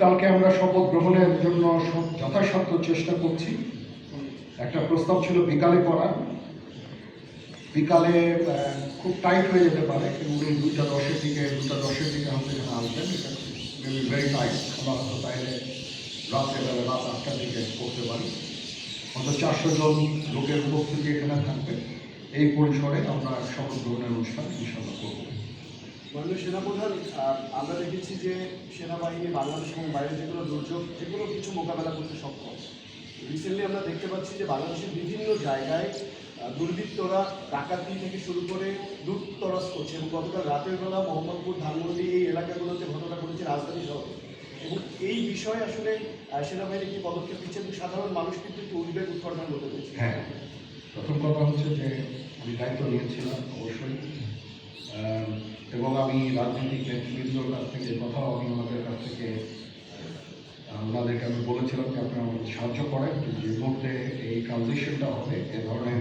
কালকে আমরা শপথ গ্রহণের জন্য যথাসাধ্য চেষ্টা করছি। একটা প্রস্তাব ছিল বিকালে করা। বিকালে খুব টাইট হয়ে যেতে পারে উনি দুটা দশের দিকে দুটা দশের দিকে আমাদের এখানে আসবেন ভেরি টাইট আমরা হয়তো তাইলে রাত্রেবেলা রাত আটটার দিকে করতে পারি। অন্তত চারশো জন লোকের উপস্থিতি এখানে থাকবে। এই পরিসরে আমরা শপথ গ্রহণের অনুষ্ঠান ইনশাল্লাহ করব। মাননীয় সেনাপ্রধান আমরা দেখেছি যে সেনাবাহিনী, বাংলাদেশ এবং বাইরে যেগুলো দুর্যোগ, যেগুলো কিছু মোকাবেলা করতে সক্ষম। রিসেন্টলি আমরা দেখতে পাচ্ছি যে বাংলাদেশের বিভিন্ন জায়গায় দুর্বৃত্তরা ডাকাতি থেকে শুরু করে লুটতরাজ করছে এবং গতকাল রাতের বেলা মোহাম্মদপুর, ধানমন্ডি এই এলাকাগুলোতে ঘটনা ঘটেছে রাজধানী শহরে। এবং এই বিষয়ে আসলে সেনাবাহিনী কি পদক্ষেপ নিচ্ছে এবং সাধারণ মানুষ কিন্তু একটু উদ্বেগ উৎকণ্ঠার মধ্যে রয়েছে হ্যাঁ। প্রথম কথা হচ্ছে যে আমি দায়িত্ব নিয়েছিলাম, অবশ্যই। এবং আমি রাজনৈতিক নেতৃবৃন্দর কাছ থেকে কথাও আমি ওনাদের কাছ থেকে আহ, ওনাদেরকে আমি বলেছিলাম যে আপনারা আমাদের সাহায্য করেন যে মুহূর্তে এই ট্রানজিশনটা হবে এ ধরনের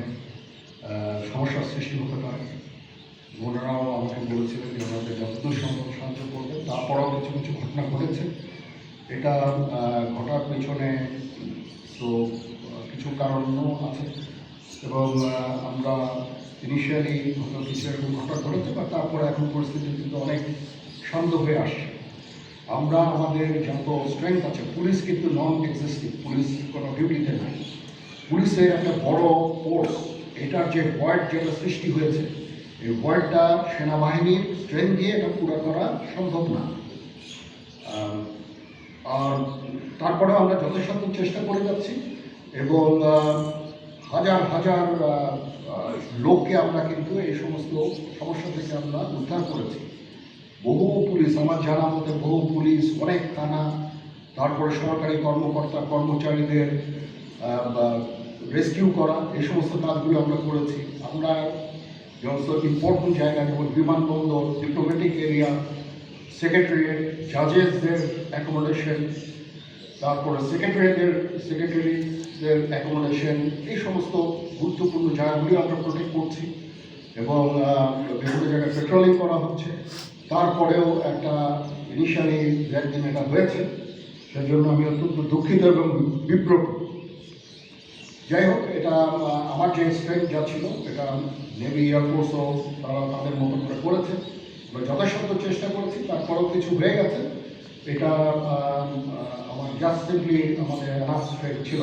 সমস্যার সৃষ্টি হতে পারে। ওনারাও আমাকে বলেছিলেন যে ওনাদের যতদূর সম্ভব সাহায্য করবেন। তারপরেও কিছু কিছু ঘটনা ঘটেছে। এটা ঘটার পেছনে তো কিছু কারণও আছে। এবং আমরা ইনিশিয়ালি হয়তো কিছু এরকম ঘটনা ঘটেছে বা তারপরে এখন পরিস্থিতি কিন্তু অনেক শান্ত হয়ে আসছে। আমরা আমাদের যত স্ট্রেংথ আছে, পুলিশ কিন্তু নন এক্সিস্টিং পুলিশ কোনো ডিউটিতে নাই। পুলিশের একটা বড় ফোর্স এটার যে ভয়েড যেটা সৃষ্টি হয়েছে, এই ভয়েডটা সেনাবাহিনীর স্ট্রেংথ দিয়ে এটা পুরো করা সম্ভব না। আর তারপরেও আমরা যথাসাধ্য চেষ্টা করে যাচ্ছি এবং হাজার হাজার লোককে আমরা কিন্তু এই সমস্ত সমস্যা থেকে আমরা উদ্ধার করেছি। বহু পুলিশ, আমার জানা মতে বহু পুলিশ, অনেক থানা, তারপরে সরকারি কর্মকর্তা, কর্মচারীদের রেস্কিউ করা, এই সমস্ত কাজগুলো আমরা করেছি। আমরা সমস্ত ইম্পর্টেন্ট জায়গা যেমন বিমানবন্দর ডিপ্লোম্যাটিক এরিয়া সেক্রেটারিয়েট জাজেসদের অ্যাকোমোডেশন তারপরে সেক্রেটারিদের সেক্রেটারিদের অ্যাকোমোডেশন এই সমস্ত গুরুত্বপূর্ণ জায়গাগুলি আমরা প্রোটেক্ট করছি এবং বিভিন্ন জায়গায় পেট্রোলিং করা হচ্ছে। তারপরেও একটা ইনিশিয়ালি একদিন এটা হয়েছে। সেজন্য আমি অত্যন্ত দুঃখিত এবং বিব্রত। যাই হোক, এটা আমার যে স্ট্রেংথ যা ছিল, এটা নেভি এয়ারফোর্সও তারা তাদের মতো করে করেছে। যথাসাধ্য চেষ্টা করেছি, তারপরেও কিছু হয়ে গেছে। এটা জাস্ট সিম্পলি আমাদের এনাফ ছিল